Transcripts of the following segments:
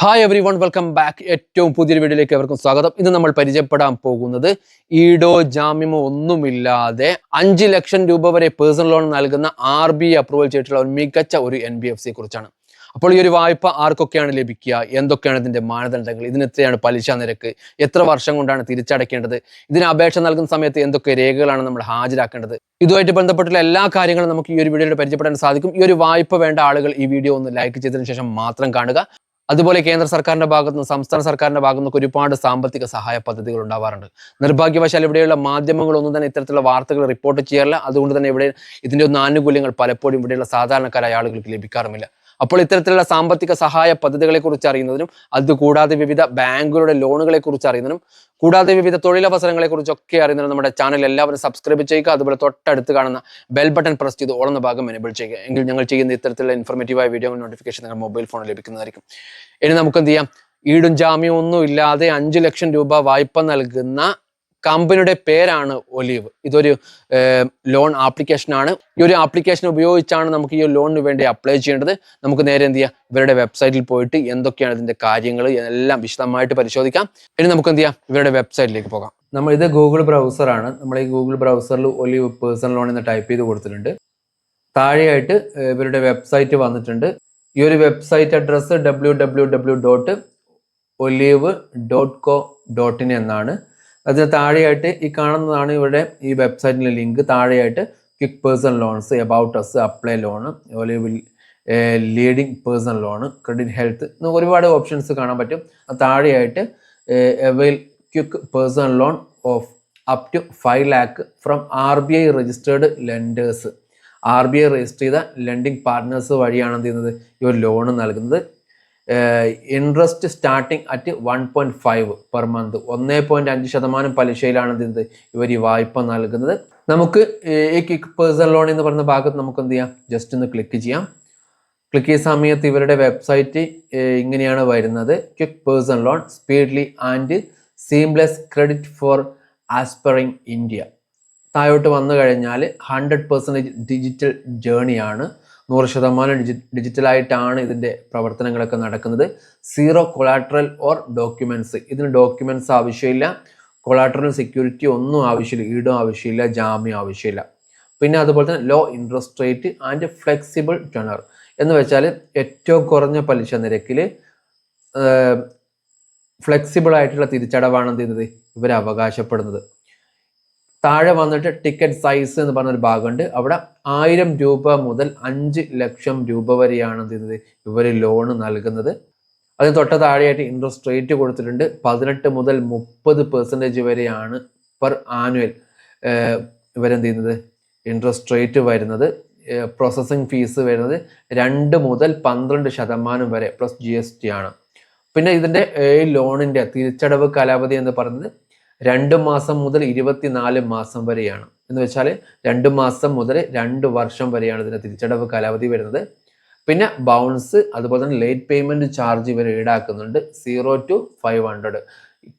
Hi everyone welcome back ഏറ്റവും പുതിയൊരു വീഡിയോയിലേക്ക് എവർക്കും സ്വാഗതം. ഇന്ന് നമ്മൾ പരിചയപ്പെടാൻ പോകുന്നത് ഈഡോ ജാമ്യമോ ഒന്നുമില്ലാതെ അഞ്ച് ലക്ഷം രൂപ വരെ പേഴ്സണൽ ലോൺ നൽകുന്ന ആർ ബി അപ്രൂവൽ ചെയ്തിട്ടുള്ള ഒരു മികച്ച ഒരു എൻ ബി എഫ് സിയെ കുറിച്ചാണ് അപ്പോൾ ഈ ഒരു വായ്പ ആർക്കൊക്കെയാണ് ലഭിക്കുക? എന്തൊക്കെയാണ് ഇതിന്റെ മാനദണ്ഡങ്ങൾ? ഇതിന് എത്രയാണ് പലിശ നിരക്ക്? എത്ര വർഷം കൊണ്ടാണ് തിരിച്ചടയ്ക്കേണ്ടത്? ഇതിന് അപേക്ഷ നൽകുന്ന സമയത്ത് എന്തൊക്കെ രേഖകളാണ് നമ്മൾ ഹാജരാക്കേണ്ടത്? ഇതുമായിട്ട് ബന്ധപ്പെട്ടുള്ള എല്ലാ കാര്യങ്ങളും നമുക്ക് ഈ ഒരു വീഡിയോയിൽ പരിചയപ്പെടാൻ സാധിക്കും. ഈ ഒരു വായ്പ വേണ്ട ആളുകൾ ഈ വീഡിയോ ഒന്ന് ലൈക്ക് ചെയ്തതിനു ശേഷം മാത്രം കാണുക. അതുപോലെ കേന്ദ്ര സർക്കാരിന്റെ ഭാഗത്തു നിന്ന് സംസ്ഥാന സർക്കാരിന്റെ ഭാഗത്തു നിന്നൊക്കെ ഒരുപാട് സാമ്പത്തിക സഹായ പദ്ധതികൾ ഉണ്ടാവാറുണ്ട്. നിർഭാഗ്യവശാൽ ഇവിടെയുള്ള മാധ്യമങ്ങളൊന്നും തന്നെ ഇത്തരത്തിലുള്ള വാർത്തകൾ റിപ്പോർട്ട് ചെയ്യാറില്ല. അതുകൊണ്ട് തന്നെ ഇവിടെ ഇതിന്റെ ഒന്നും ആനുകൂല്യങ്ങൾ പലപ്പോഴും ഇവിടെയുള്ള സാധാരണക്കാരായ ആളുകൾക്ക് ലഭിക്കാറുമില്ല. അപ്പോൾ ഇത്തരത്തിലുള്ള സാമ്പത്തിക സഹായ പദ്ധതികളെ കുറിച്ച് അറിയുന്നതിനും അതുകൂടാതെ വിവിധ ബാങ്കുകളുടെ ലോണുകളെ കുറിച്ച് അറിയുന്നതിനും കൂടാതെ വിവിധ തൊഴിലവസരങ്ങളെ കുറിച്ചൊക്കെ അറിയുന്നതിനും നമ്മുടെ ചാനൽ എല്ലാവരും സബ്സ്ക്രൈബ് ചെയ്യുക. അതുപോലെ തൊട്ടടുത്ത് കാണുന്ന ബെൽ ബട്ടൺ പ്രസ് ചെയ്ത് ഓളുന്ന ഭാഗം എനേബിൾ ചെയ്യുക. എങ്കിൽ ഞങ്ങൾ ചെയ്യുന്ന ഇത്തരത്തിലുള്ള ഇൻഫർമേറ്റീവായ വീഡിയോ നോട്ടിഫിക്കേഷൻ നിങ്ങൾ മൊബൈൽ ഫോണിൽ ലഭിക്കുന്നതായിരിക്കും. ഇനി നമുക്ക് എന്ത് ചെയ്യാം? ഈടും ജാമ്യം ഒന്നും ഇല്ലാതെ അഞ്ചു ലക്ഷം രൂപ വായ്പ നൽകുന്ന കമ്പനിയുടെ പേരാണ് ഒലീവ്. ഇതൊരു ലോൺ ആപ്ലിക്കേഷൻ ആണ്. ഈ ഒരു ആപ്ലിക്കേഷൻ ഉപയോഗിച്ചാണ് നമുക്ക് ഈ ലോണിന് വേണ്ടി അപ്ലൈ ചെയ്യേണ്ടത്. നമുക്ക് നേരെ എന്ത് ചെയ്യാം? ഇവരുടെ വെബ്സൈറ്റിൽ പോയിട്ട് എന്തൊക്കെയാണ് ഇതിന്റെ കാര്യങ്ങൾ എല്ലാം വിശദമായിട്ട് പരിശോധിക്കാം. ഇനി നമുക്ക് എന്ത് ചെയ്യാം? ഇവരുടെ വെബ്സൈറ്റിലേക്ക് പോകാം. നമ്മൾ ഇത് ഗൂഗിൾ ബ്രൗസർ ആണ്. നമ്മൾ ഈ ഗൂഗിൾ ബ്രൗസറിൽ ഒലീവ് പേഴ്സണൽ ലോൺ എന്ന് ടൈപ്പ് ചെയ്ത് കൊടുത്തിട്ടുണ്ട്. താഴെയായിട്ട് ഇവരുടെ വെബ്സൈറ്റ് വന്നിട്ടുണ്ട്. ഈ ഒരു website address W W W dot olive dot co dot in എന്നാണ്. അതിന് താഴെയായിട്ട് ഈ കാണുന്നതാണ് ഇവിടെ ഈ വെബ്സൈറ്റിലെ ലിങ്ക്. താഴെയായിട്ട് quick personal loans about us apply loan അതുപോലെ leading personal loan credit health ഒരുപാട് ഓപ്ഷൻസ് കാണാൻ പറ്റും. താഴെയായിട്ട് avail quick personal loan of up to five lakh from R B I registered lenders R B I register ചെയ്ത lending partners വഴിയാണ് എന്ത് ചെയ്യുന്നത്? ഈ ഒരു ലോൺ നൽകുന്നത്. Interest starting at one point five per month ഒന്നേ പോയിന്റ് അഞ്ച് ശതമാനം പലിശയിലാണ് എന്ത്? ഇവർ ഈ വായ്പ നൽകുന്നത്. നമുക്ക് ഈ ക്വിക്ക് പേഴ്സണൽ ലോൺ എന്ന് പറയുന്ന ഭാഗത്ത് നമുക്ക് എന്ത് ചെയ്യാം? ജസ്റ്റ് ഒന്ന് ക്ലിക്ക് ചെയ്യാം. ക്ലിക്ക് ചെയ്ത സമയത്ത് ഇവരുടെ വെബ്സൈറ്റ് ഇങ്ങനെയാണ് വരുന്നത്. Quick personal loan speedily and seamless credit for aspiring India താഴോട്ട് വന്നു കഴിഞ്ഞാൽ ഹൺഡ്രഡ് പെർസെന്റേജ് ഡിജിറ്റൽ ജേണിയാണ് നൂറ് ശതമാനം ഡിജി ഡിജിറ്റലായിട്ടാണ് ഇതിന്റെ പ്രവർത്തനങ്ങളൊക്കെ നടക്കുന്നത്. സീറോ കൊളാട്രൽ ഓർ ഡോക്യുമെന്റ്സ് ഇതിന് ഡോക്യുമെന്റ്സ് ആവശ്യമില്ല. കൊളാട്രൽ സെക്യൂരിറ്റി ഒന്നും ആവശ്യമില്ല. ഈടും ആവശ്യമില്ല. ജാമ്യം ആവശ്യമില്ല. പിന്നെ അതുപോലെ തന്നെ low interest rate and flexible tenure എന്ന് വെച്ചാൽ ഏറ്റവും കുറഞ്ഞ പലിശ നിരക്കിൽ ഫ്ലെക്സിബിൾ ആയിട്ടുള്ള തിരിച്ചടവാണ് എന്ത് ചെയ്യുന്നത്? ഇവർ അവകാശപ്പെടുന്നത്. താഴെ വന്നിട്ട് ടിക്കറ്റ് സൈസ് എന്ന് പറഞ്ഞൊരു ഭാഗമുണ്ട്. അവിടെ ആയിരം രൂപ മുതൽ അഞ്ച് ലക്ഷം രൂപ വരെയാണ് എന്ത് ചെയ്യുന്നത്? ഇവർ ലോൺ നൽകുന്നത്. അതിന് തൊട്ട താഴെയായിട്ട് ഇൻട്രസ്റ്റ് റേറ്റ് കൊടുത്തിട്ടുണ്ട്. പതിനെട്ട് മുതൽ മുപ്പത് പെർസെന്റേജ് വരെയാണ് പെർ ആനുവൽ ഇവരെന്ത് ചെയ്യുന്നത്? ഇൻട്രസ്റ്റ് റേറ്റ് വരുന്നത്. പ്രോസസ്സിംഗ് ഫീസ് വരുന്നത് രണ്ട് മുതൽ പന്ത്രണ്ട് ശതമാനം വരെ പ്ലസ് ജി എസ് ടി ആണ്. പിന്നെ ഇതിന്റെ ഈ ലോണിന്റെ തിരിച്ചടവ് കാലാവധി എന്ന് പറയുന്നത് രണ്ട് മാസം മുതൽ ഇരുപത്തിനാല് മാസം വരെയാണ്. എന്ന് വെച്ചാൽ രണ്ട് മാസം മുതൽ രണ്ട് വർഷം വരെയാണ് ഇതിന്റെ തിരിച്ചടവ് കാലാവധി വരുന്നത്. പിന്നെ ബൗൺസ് അതുപോലെ തന്നെ ലേറ്റ് പേയ്മെന്റ് ചാർജ് ഇവർ ഈടാക്കുന്നുണ്ട്. സീറോ ടു ഫൈവ് ഹൺഡ്രഡ്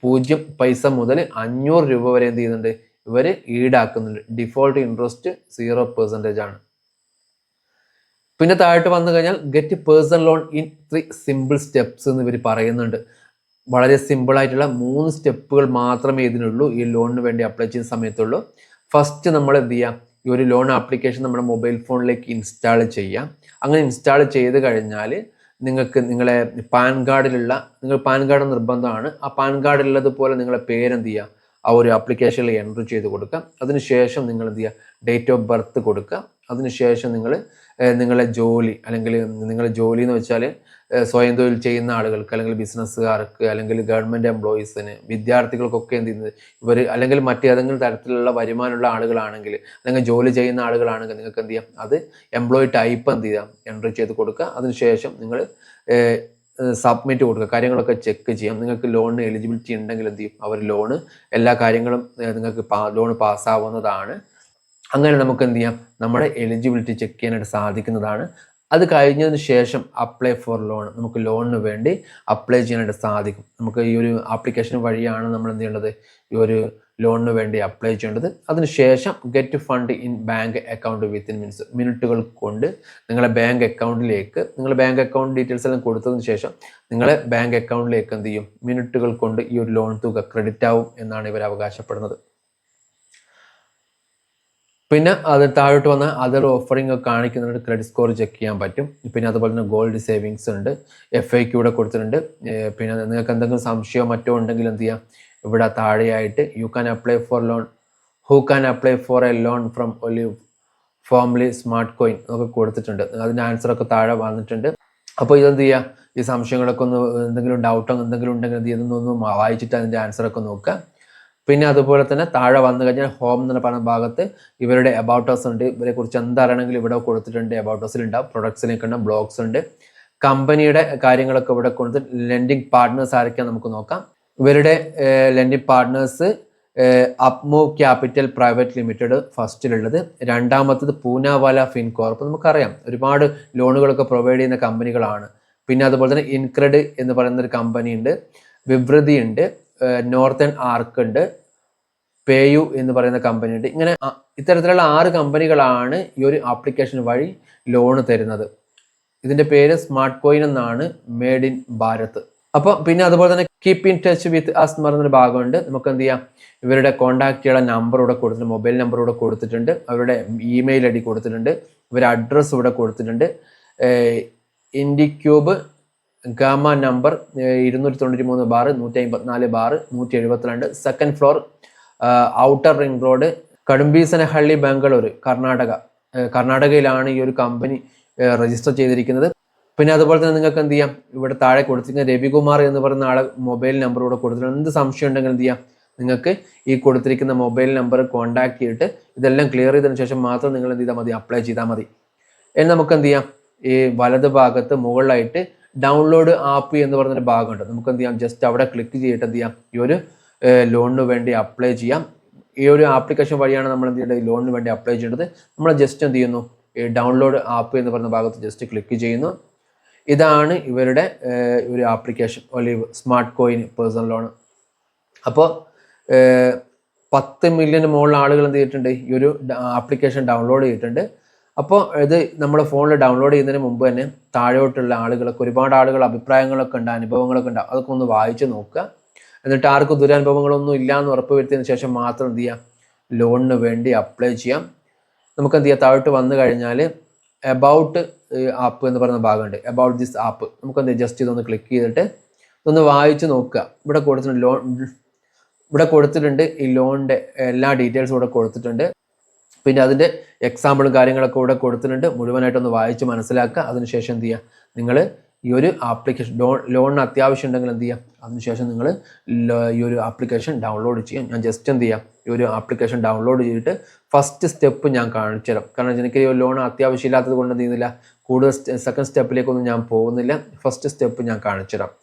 പൂജ്യം പൈസ മുതൽ അഞ്ഞൂറ് രൂപ വരെ എന്ത് ചെയ്യുന്നുണ്ട്? ഇവർ ഈടാക്കുന്നുണ്ട്. ഡിഫോൾട്ട് ഇൻട്രസ്റ്റ് സീറോ പെർസെന്റേജ് ആണ്. പിന്നെ താഴോട്ട് വന്നു കഴിഞ്ഞാൽ get personal loan in three simple steps എന്ന് ഇവർ പറയുന്നുണ്ട്. വളരെ സിമ്പിളായിട്ടുള്ള മൂന്ന് സ്റ്റെപ്പുകൾ മാത്രമേ ഇതിനുള്ളൂ ഈ ലോണിന് വേണ്ടി അപ്ലൈ ചെയ്യുന്ന സമയത്തുള്ളൂ. ഫസ്റ്റ് നമ്മൾ എന്ത് ചെയ്യുക? ഈ ഒരു ലോൺ ആപ്ലിക്കേഷൻ നമ്മുടെ മൊബൈൽ ഫോണിലേക്ക് ഇൻസ്റ്റാൾ ചെയ്യാം അങ്ങനെ ഇൻസ്റ്റാൾ ചെയ്ത് കഴിഞ്ഞാൽ നിങ്ങൾക്ക് നിങ്ങളെ പാൻ കാർഡിലുള്ള നിങ്ങൾ പാൻ കാർഡ് നിർബന്ധമാണ്. ആ പാൻ കാർഡിലുള്ളതുപോലെ നിങ്ങളെ പേരെന്ത് ചെയ്യുക? ആ ഒരു ആപ്ലിക്കേഷനിൽ എൻട്രി ചെയ്ത് കൊടുക്കുക. അതിനുശേഷം നിങ്ങൾ എന്ത് ചെയ്യുക? ഡേറ്റ് ഓഫ് ബർത്ത് കൊടുക്കുക. അതിനുശേഷം നിങ്ങൾ നിങ്ങളെ ജോലി അല്ലെങ്കിൽ നിങ്ങളെ ജോലി എന്ന് വെച്ചാൽ സ്വയം തൊഴിൽ ചെയ്യുന്ന ആളുകൾക്ക് അല്ലെങ്കിൽ ബിസിനസ്സുകാർക്ക് അല്ലെങ്കിൽ ഗവൺമെന്റ് എംപ്ലോയീസിന് വിദ്യാർത്ഥികൾക്കൊക്കെ എന്ത് ചെയ്യുന്നത്? ഇവർ അല്ലെങ്കിൽ മറ്റേതെങ്കിലും തരത്തിലുള്ള വരുമാനമുള്ള ആളുകളാണെങ്കിൽ അല്ലെങ്കിൽ ജോലി ചെയ്യുന്ന ആളുകളാണെങ്കിൽ നിങ്ങൾക്ക് എന്ത് ചെയ്യാം? അത് എംപ്ലോയി ടൈപ്പ് എന്ത് ചെയ്യാം? എൻട്രി ചെയ്ത് കൊടുക്കുക. അതിനുശേഷം നിങ്ങൾ സബ്മിറ്റ് കൊടുക്കുക. കാര്യങ്ങളൊക്കെ ചെക്ക് ചെയ്യാം. നിങ്ങൾക്ക് ലോണിന് എലിജിബിലിറ്റി ഉണ്ടെങ്കിൽ എന്ത് ചെയ്യും? അവർ ലോണ് എല്ലാ കാര്യങ്ങളും നിങ്ങൾക്ക് ലോൺ പാസ്സാവുന്നതാണ് അങ്ങനെ നമുക്ക് എന്ത് ചെയ്യാം? നമ്മുടെ എലിജിബിലിറ്റി ചെക്ക് ചെയ്യാനായിട്ട് സാധിക്കുന്നതാണ്. അത് കഴിഞ്ഞതിന് ശേഷം അപ്ലൈ ഫോർ ലോൺ നമുക്ക് ലോണിന് വേണ്ടി അപ്ലൈ ചെയ്യാനായിട്ട് സാധിക്കും. നമുക്ക് ഈ ഒരു ആപ്ലിക്കേഷൻ വഴിയാണ് നമ്മൾ എന്ത് ചെയ്യേണ്ടത്? ഈ ഒരു ലോണിന് വേണ്ടി അപ്ലൈ ചെയ്യേണ്ടത്. അതിനുശേഷം get fund in bank account within minutes മിനിറ്റുകൾ കൊണ്ട് നിങ്ങളെ ബാങ്ക് അക്കൗണ്ടിലേക്ക് നിങ്ങളുടെ ബാങ്ക് അക്കൗണ്ട് ഡീറ്റെയിൽസ് എല്ലാം കൊടുത്തതിന് ശേഷം നിങ്ങളെ ബാങ്ക് അക്കൗണ്ടിലേക്ക് എന്ത് ചെയ്യും? മിനിറ്റുകൾ കൊണ്ട് ഈ ഒരു ലോൺ തുക ക്രെഡിറ്റ് ആവും എന്നാണ് ഇവർ അവകാശപ്പെടുന്നത്. പിന്നെ അത് താഴോട്ട് വന്ന അതർ ഓഫറിംഗ് കാണിക്കുന്നുണ്ട്. ക്രെഡിറ്റ് സ്കോർ ചെക്ക് ചെയ്യാൻ പറ്റും. പിന്നെ അതുപോലെ തന്നെ ഗോൾഡ് സേവിങ്സ് ഉണ്ട്. എഫ് ഐ ക്യൂടെ കൊടുത്തിട്ടുണ്ട്. പിന്നെ നിങ്ങൾക്ക് എന്തെങ്കിലും സംശയമോ മറ്റോ ഉണ്ടെങ്കിൽ എന്ത് ചെയ്യാം? ഇവിടെ താഴെയായിട്ട് you can apply for loan who can apply for a loan from olive formerly smart coin ഒക്കെ കൊടുത്തിട്ടുണ്ട്. അതിന്റെ ആൻസർ ഒക്കെ താഴെ വന്നിട്ടുണ്ട്. അപ്പോൾ ഇതെന്ത് ചെയ്യുക ഈ സംശയങ്ങളൊക്കെ ഒന്ന് എന്തെങ്കിലും ഡൗട്ടോ എന്തെങ്കിലും ഉണ്ടെങ്കിൽ എന്ത് ചെയ്യുന്നൊന്ന് വായിച്ചിട്ട് അതിന്റെ ആൻസറൊക്കെ നോക്കുക. പിന്നെ അതുപോലെ തന്നെ താഴെ വന്നു കഴിഞ്ഞാൽ ഹോം എന്ന് പറഞ്ഞ ഭാഗത്ത് ഇവരുടെ അബൌട്ടേഴ്സ് ഉണ്ട്. ഇവരെ കുറിച്ച് എന്താണെങ്കിലും ഇവിടെ കൊടുത്തിട്ടുണ്ട്. അബൌട്ടേഴ്സിൽ ഉണ്ടാവും. പ്രൊഡക്ട്സിലേക്ക് ഉണ്ട്. ബ്ലോഗ്സ് ഉണ്ട് കമ്പനിയുടെ കാര്യങ്ങളൊക്കെ ഇവിടെ കൊടുത്ത് ലെൻഡിങ് പാർട്ട്നേഴ്സ് ആരൊക്കെയാണ് നമുക്ക് നോക്കാം. ഇവരുടെ lending partners upmove capital private limited ഫസ്റ്റിലുള്ളത്. രണ്ടാമത്തത് പൂനാവാല ഫിൻകോർപ്പ് നമുക്കറിയാം. ഒരുപാട് ലോണുകളൊക്കെ പ്രൊവൈഡ് ചെയ്യുന്ന കമ്പനികളാണ് പിന്നെ അതുപോലെ തന്നെ ഇൻക്രെഡ് എന്ന് പറയുന്ന ഒരു കമ്പനി ഉണ്ട്. വിവൃതി ഉണ്ട് നോർത്തേൺ ആർക്ക് ഉണ്ട്. പേയു എന്ന് പറയുന്ന കമ്പനി ഉണ്ട്. ഇങ്ങനെ ഇത്തരത്തിലുള്ള ആറ് കമ്പനികളാണ് ഈ ഒരു ആപ്ലിക്കേഷൻ വഴി ലോണ് തരുന്നത്. ഇതിന്റെ പേര് സ്മാർട്ട് കോയിൻ എന്നാണ് മേഡ് ഇൻ ഭാരത് അപ്പോൾ പിന്നെ അതുപോലെ തന്നെ keep in touch with us എന്ന് പറയുന്നൊരു ഭാഗമുണ്ട്. നമുക്ക് എന്ത് ചെയ്യാം? ഇവരുടെ ചെയ്യാൻ നമ്പർ ഇവിടെ കൊടുത്തിട്ടുണ്ട്. മൊബൈൽ നമ്പർ ഇവിടെ കൊടുത്തിട്ടുണ്ട്. അവരുടെ ഇമെയിൽ ഐ ഡി കൊടുത്തിട്ടുണ്ട്. ഇവരുടെ അഡ്രസ്സ് ഇവിടെ കൊടുത്തിട്ടുണ്ട്. ഇൻഡിക്യൂബ് ഗാമ നമ്പർ ഇരുന്നൂറ്റി തൊണ്ണൂറ്റി മൂന്ന് ബാർ നൂറ്റി അമ്പത്തിനാല് ബാർ നൂറ്റി എഴുപത്തിരണ്ട് second floor outer ring road Kadubeesanahalli Bangalore Karnataka. കർണാടകയിലാണ് ഈ ഒരു കമ്പനി രജിസ്റ്റർ ചെയ്തിരിക്കുന്നത്. പിന്നെ അതുപോലെ തന്നെ നിങ്ങൾക്ക് എന്ത് ചെയ്യാം? ഇവിടെ താഴെ കൊടുത്തിരിക്കുന്ന രവികുമാർ എന്ന് പറയുന്ന ആളെ മൊബൈൽ നമ്പർ ഇവിടെ കൊടുത്തിട്ടുണ്ട്. എന്ത് സംശയം ഉണ്ടെങ്കിൽ എന്ത് ചെയ്യാം? നിങ്ങൾക്ക് ഈ കൊടുത്തിരിക്കുന്ന മൊബൈൽ നമ്പർ കോൺടാക്ട് ചെയ്തിട്ട് ഇതെല്ലാം ക്ലിയർ ചെയ്തതിനു ശേഷം മാത്രം നിങ്ങൾ എന്ത് ചെയ്താൽ മതി അപ്ലൈ ചെയ്താൽ മതി. ഇനി നമുക്ക് എന്ത് ചെയ്യാം? ഈ വലത് ഭാഗത്ത് മുകളിലായിട്ട് ഡൗൺലോഡ് ആപ്പ് എന്ന് പറഞ്ഞൊരു ഭാഗമുണ്ട്. നമുക്ക് എന്ത് ചെയ്യാം? ജസ്റ്റ് അവിടെ ക്ലിക്ക് ചെയ്തിട്ട് എന്ത് ചെയ്യാം? ഈ ഒരു ലോണിന് വേണ്ടി അപ്ലൈ ചെയ്യാം. ഈ ഒരു ആപ്ലിക്കേഷൻ വഴിയാണ് നമ്മൾ എന്ത് ചെയ്യേണ്ടത്? ലോണിന് വേണ്ടി അപ്ലൈ ചെയ്യേണ്ടത്. നമ്മൾ ജസ്റ്റ് എന്ത് ചെയ്യുന്നു? ഈ ഡൗൺലോഡ് ആപ്പ് എന്ന് പറഞ്ഞ ഭാഗത്ത് ജസ്റ്റ് ക്ലിക്ക് ചെയ്യുന്നു. ഇതാണ് ഇവരുടെ ഒരു ആപ്ലിക്കേഷൻ അല്ലെങ്കിൽ സ്മാർട്ട് കോയിൻ പേഴ്സണൽ ലോൺ അപ്പോൾ പത്ത് മില്യൺ മുകളിൽ ആളുകൾ എന്ത് ചെയ്തിട്ടുണ്ട്? ഈ ഒരു ആപ്ലിക്കേഷൻ ഡൗൺലോഡ് ചെയ്തിട്ടുണ്ട്. അപ്പോൾ ഇത് നമ്മൾ ഫോണിൽ ഡൗൺലോഡ് ചെയ്യുന്നതിന് മുമ്പ് തന്നെ താഴോട്ടുള്ള ആളുകളൊക്കെ ഒരുപാട് ആളുകൾ അഭിപ്രായങ്ങളൊക്കെ ഉണ്ട് അനുഭവങ്ങളൊക്കെ ഉണ്ട്. അതൊക്കെ ഒന്ന് വായിച്ച് നോക്കുക. എന്നിട്ട് ആർക്കും ദുരനുഭവങ്ങളൊന്നും ഇല്ല എന്ന് ഉറപ്പ് വരുത്തിയതിന് ശേഷം മാത്രം എന്ത് ചെയ്യാം? ലോണിന് വേണ്ടി അപ്ലൈ ചെയ്യാം. നമുക്ക് എന്ത് ചെയ്യാം? താഴോട്ട് വന്നു കഴിഞ്ഞാൽ എബൌട്ട് ആപ്പ് എന്ന് പറയുന്ന ഭാഗമുണ്ട്. എബൌട്ട് ദിസ് ആപ്പ് നമുക്ക് എന്ത് ജസ്റ്റ് ഇതൊന്ന് ക്ലിക്ക് ചെയ്തിട്ട് ഇതൊന്ന് വായിച്ച് നോക്കുക. ഇവിടെ കൊടുത്തിട്ടുണ്ട് ലോൺ ഇവിടെ കൊടുത്തിട്ടുണ്ട് ഈ ലോണിന്റെ എല്ലാ ഡീറ്റെയിൽസും ഇവിടെ കൊടുത്തിട്ടുണ്ട്. പിന്നെ അതിന്റെ എക്സാമ്പിളും കാര്യങ്ങളൊക്കെ ഇവിടെ കൊടുത്തിട്ടുണ്ട്. മുഴുവനായിട്ടൊന്ന് വായിച്ച് മനസ്സിലാക്കുക. അതിനുശേഷം എന്ത് ചെയ്യുക? നിങ്ങൾ ഈ ഒരു ആപ്ലിക്കേഷൻ ലോൺ ലോണിന് അത്യാവശ്യം ഉണ്ടെങ്കിൽ എന്ത് ചെയ്യാം അതിനുശേഷം നിങ്ങൾ ഈ ഒരു ആപ്ലിക്കേഷൻ ഡൗൺലോഡ് ചെയ്യാം ഞാൻ ജസ്റ്റ് എന്ത് ചെയ്യാം ഈ ഒരു ആപ്ലിക്കേഷൻ ഡൗൺലോഡ് ചെയ്തിട്ട് ഫസ്റ്റ് സ്റ്റെപ്പ് ഞാൻ കാണിച്ചു തരാം. കാരണം എനിക്ക് ഈ ലോൺ അത്യാവശ്യം ഇല്ലാത്തത് കൊണ്ട് എന്ത് ചെയ്യുന്നില്ല. കൂടുതൽ സെക്കൻഡ് സ്റ്റെപ്പിലേക്കൊന്നും ഞാൻ പോകുന്നില്ല. ഫസ്റ്റ് സ്റ്റെപ്പ് ഞാൻ കാണിച്ചു തരാം.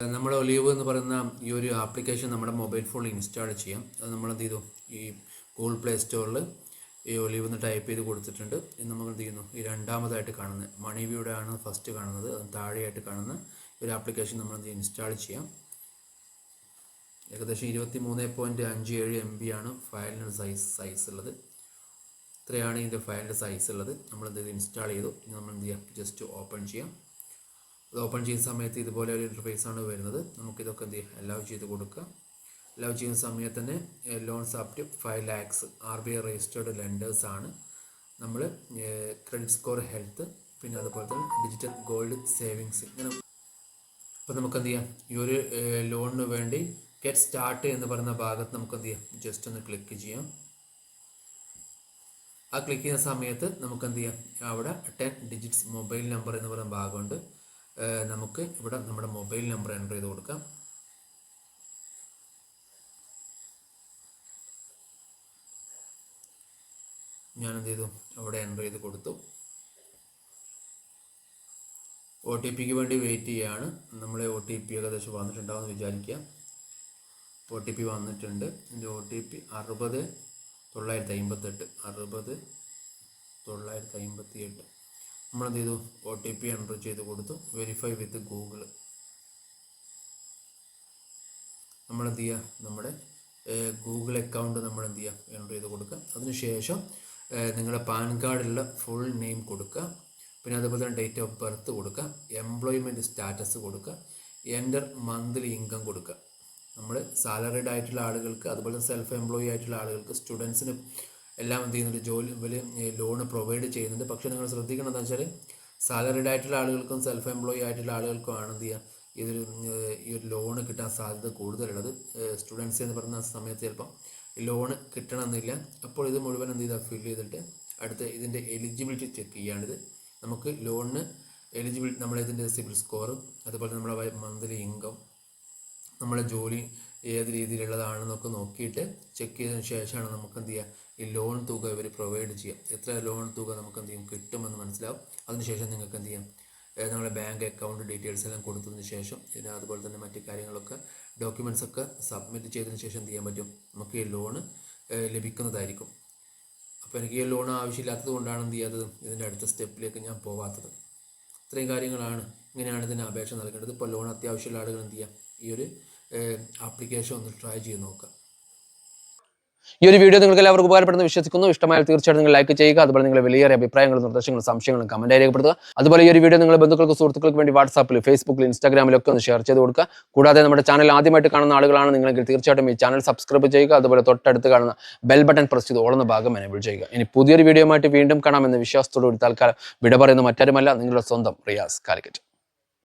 നമ്മുടെ ഒലീവ് എന്ന് പറയുന്ന ഈ ഒരു ആപ്ലിക്കേഷൻ നമ്മുടെ മൊബൈൽ ഫോണിൽ ഇൻസ്റ്റാൾ ചെയ്യാം. അത് നമ്മൾ എന്ത് ചെയ്തു? ഈ ഗൂഗിൾ പ്ലേ സ്റ്റോറിൽ ഈ ഒലിവ് എന്ന് ടൈപ്പ് ചെയ്ത് കൊടുത്തിട്ടുണ്ട്. എന്ന് നമ്മൾ എന്ത് ചെയ്യുന്നു? ഈ രണ്ടാമതായിട്ട് കാണുന്നത് മണി വ്യൂടെ ആണ് ഫസ്റ്റ് കാണുന്നത്. താഴെയായിട്ട് കാണുന്ന ഒരു ആപ്ലിക്കേഷൻ നമ്മൾ എന്ത് ഇൻസ്റ്റാൾ ചെയ്യാം. ഏകദേശം ഇരുപത്തി മൂന്ന് പോയിന്റ് അഞ്ച് ഏഴ് എം ബി ആണ് ഫയലിന്റെ സൈസ് സൈസ് ഉള്ളത്. ഇത്രയാണ് ഇതിന്റെ ഫയലിന്റെ സൈസ് ഉള്ളത്. നമ്മൾ എന്ത് ഇൻസ്റ്റാൾ ചെയ്തു. ഇനി നമ്മൾ എന്ത് ചെയ്യാം? ജസ്റ്റ് ഓപ്പൺ ചെയ്യാം. അത് ഓപ്പൺ ചെയ്യുന്ന സമയത്ത് ഇതുപോലെ ഒരു ഇന്റർഫേസ് ആണ് വരുന്നത്. നമുക്കിതൊക്കെ എന്ത് ചെയ്യാം? അലൗ ചെയ്ത് കൊടുക്കുക അലൗ ചെയ്യുന്ന സമയത്ത് തന്നെ loans up to five lakhs R B I registered lenders ആണ്. നമ്മൾ ക്രെഡിറ്റ് സ്കോർ ഹെൽത്ത് പിന്നെ അതുപോലെ തന്നെ ഡിജിറ്റൽ ഗോൾഡ് സേവിങ്സ് ഇങ്ങനെ. അപ്പോൾ നമുക്ക് എന്ത് ചെയ്യാം? ഈ ഒരു ലോണിന് വേണ്ടി ഗെറ്റ് സ്റ്റാർട്ട് എന്ന് പറയുന്ന ഭാഗത്ത് നമുക്ക് എന്ത് ചെയ്യാം? ജസ്റ്റ് ഒന്ന് ക്ലിക്ക് ചെയ്യാം. ആ ക്ലിക്ക് ചെയ്യുന്ന സമയത്ത് നമുക്ക് എന്ത് ചെയ്യാം? അവിടെ ടെൻ ഡിജിറ്റ്സ് മൊബൈൽ നമ്പർ എന്ന് പറയുന്ന ഭാഗമുണ്ട്. നമുക്ക് ഇവിടെ നമ്മുടെ മൊബൈൽ നമ്പർ എന്റർ ചെയ്ത് കൊടുക്കാം. ഞാൻ എന്ത് ചെയ്തു അവിടെ എന്റർ ചെയ്ത് കൊടുത്തു. ഒ ടി പിക്ക് വേണ്ടി വെയിറ്റ് ചെയ്യുകയാണ് നമ്മളെ ഒ ടി പി ഏകദേശം വന്നിട്ടുണ്ടാവുമെന്ന് വിചാരിക്കുക ഒ ടി പി വന്നിട്ടുണ്ട്. എന്റെ ഒ ടി പി അറുപത് തൊള്ളായിരത്തി അമ്പത്തെട്ട് അറുപത് തൊള്ളായിരത്തി അമ്പത്തി എട്ട് നമ്മളെന്ത് ചെയ്തു ഒ ടി പി എന്റർ ചെയ്ത് കൊടുത്തു. വെരിഫൈ വിത്ത് ഗൂഗിൾ നമ്മളെന്ത് ചെയ്യുക നമ്മുടെ ഗൂഗിൾ അക്കൗണ്ട് നമ്മൾ എന്ത് ചെയ്യുക എന്റർ ചെയ്ത് കൊടുക്കുക അതിനുശേഷം നിങ്ങളുടെ പാൻ കാർഡിലുള്ള ഫുൾ നെയിം കൊടുക്കുക. പിന്നെ അതുപോലെ തന്നെ ഡേറ്റ് ഓഫ് ബർത്ത് കൊടുക്കുക. എംപ്ലോയ്മെന്റ് സ്റ്റാറ്റസ് കൊടുക്കുക. എന്റർ മന്ത്ലി ഇൻകം കൊടുക്കുക. നമ്മൾ സാലറിഡ് ആയിട്ടുള്ള ആളുകൾക്ക് അതുപോലെ സെൽഫ് എംപ്ലോയി ആയിട്ടുള്ള ആളുകൾക്ക് സ്റ്റുഡൻസിന് എല്ലാം എന്ത് ചെയ്യുന്നുണ്ട്? ജോലി വലിയ ലോണ് പ്രൊവൈഡ് ചെയ്യുന്നുണ്ട്. പക്ഷേ നിങ്ങൾ ശ്രദ്ധിക്കണം എന്താ വെച്ചാൽ സാലറിഡ് ആയിട്ടുള്ള ആളുകൾക്കും സെൽഫ് എംപ്ലോയി ആയിട്ടുള്ള ആളുകൾക്കും ആണ് എന്ത് ചെയ്യുക? ഇതൊരു ഈ ഒരു ലോണ് കിട്ടാൻ സാധ്യത കൂടുതലുള്ളത്. സ്റ്റുഡൻസ് എന്ന് പറയുന്ന സമയത്ത് ചിലപ്പം ലോണ് കിട്ടണമെന്നില്ല. അപ്പോൾ ഇത് മുഴുവൻ എന്ത് ചെയ്താൽ ഫിൽ ചെയ്തിട്ട് അടുത്ത ഇതിന്റെ എലിജിബിലിറ്റി ചെക്ക് ചെയ്യാണിത്. നമുക്ക് ലോണിന് എലിജിബിലിറ്റി നമ്മളെ ഇതിന്റെ സിബിൽ സ്കോർ അതുപോലെ നമ്മുടെ മന്ത്ലി ഇൻകം നമ്മളെ ജോലി ഏത് രീതിയിലുള്ളതാണെന്നൊക്കെ നോക്കിയിട്ട് ചെക്ക് ചെയ്തതിന് ശേഷമാണ് നമുക്ക് എന്ത് ചെയ്യുക ഈ ലോൺ തുക ഇവർ പ്രൊവൈഡ് ചെയ്യുക എത്ര ലോൺ തുക നമുക്ക് എന്ത് ചെയ്യും? കിട്ടുമെന്ന് മനസ്സിലാവും. അതിനുശേഷം നിങ്ങൾക്ക് എന്ത് ചെയ്യാം? നിങ്ങളുടെ ബാങ്ക് അക്കൗണ്ട് ഡീറ്റെയിൽസ് എല്ലാം കൊടുത്തതിന് ശേഷം പിന്നെ അതുപോലെ തന്നെ മറ്റു കാര്യങ്ങളൊക്കെ ഡോക്യുമെന്റ്സ് ഒക്കെ സബ്മിറ്റ് ചെയ്തതിന് ശേഷം ചെയ്യാൻ പറ്റും? നമുക്ക് ഈ ലോണ് ലഭിക്കുന്നതായിരിക്കും. അപ്പോൾ എനിക്ക് ഈ ലോൺ ആവശ്യമില്ലാത്തത് കൊണ്ടാണ് എന്ത് ചെയ്യാത്തത്? ഇതിന്റെ അടുത്ത സ്റ്റെപ്പിലേക്ക് ഞാൻ പോവാത്തത്. ഇത്രയും കാര്യങ്ങളാണ്. ഇങ്ങനെയാണ് ഇതിന് അപേക്ഷ നൽകേണ്ടത്. ഇപ്പോൾ ലോൺ അത്യാവശ്യമുള്ള ആളുകൾ എന്ത് ചെയ്യാം? ഈ ഒരു ആപ്ലിക്കേഷൻ ഒന്ന് ട്രൈ ചെയ്ത് നോക്കുക. ഈ ഒരു വീഡിയോ നിങ്ങൾക്ക് എല്ലാവർക്കും ഉപകാരപ്പെടുന്ന. വിശ്വസിക്കുന്നു. ഇഷ്ടമായാൽ തീർച്ചയായിട്ടും നിങ്ങൾ ലൈക്ക് ചെയ്യുക. അതുപോലെ നിങ്ങളുടെ വലിയ അഭിപ്രായങ്ങളും നിർദ്ദേശങ്ങളും സംശയങ്ങളും കമന്റ് രേഖപ്പെടുത്തുക. അതുപോലെ ഈ ഒരു വീഡിയോ നിങ്ങൾ ബന്ധുക്കൾക്ക് സുഹൃത്തുക്കൾക്ക് വേണ്ടി വാട്സാപ്പിൽ ഫേസ്ബുക്കിൽ ഇൻസ്റ്റാഗ്രാമിലൊക്കെ ഒന്ന് ഷെയർ ചെയ്ത് കൊടുക്കുക. കൂടാതെ നമ്മുടെ ചാനൽ ആദ്യമായിട്ട് കാണുന്ന ആളുകളാണ് നിങ്ങൾക്ക് തീർച്ചയായിട്ടും ഈ ചാനൽ സബ്സ്ക്രൈബ് ചെയ്യുക. അതുപോലെ തൊട്ടടുത്ത് കാണുന്ന ബെൽ ബട്ടൺ പ്രസ് ചെയ്ത് ഓളുന്ന ഭാഗം എനേബിൾ ചെയ്യുക. ഇനി പുതിയൊരു വീഡിയോ ആയിട്ട് വീണ്ടും കാണാമെന്ന വിശ്വാസത്തോടുകൂടി തൽക്കാലം വിട പറയുന്ന. മറ്റാരുമല്ല. നിങ്ങളുടെ സ്വന്തം റിയാസ് കാലിക്കറ്റ്.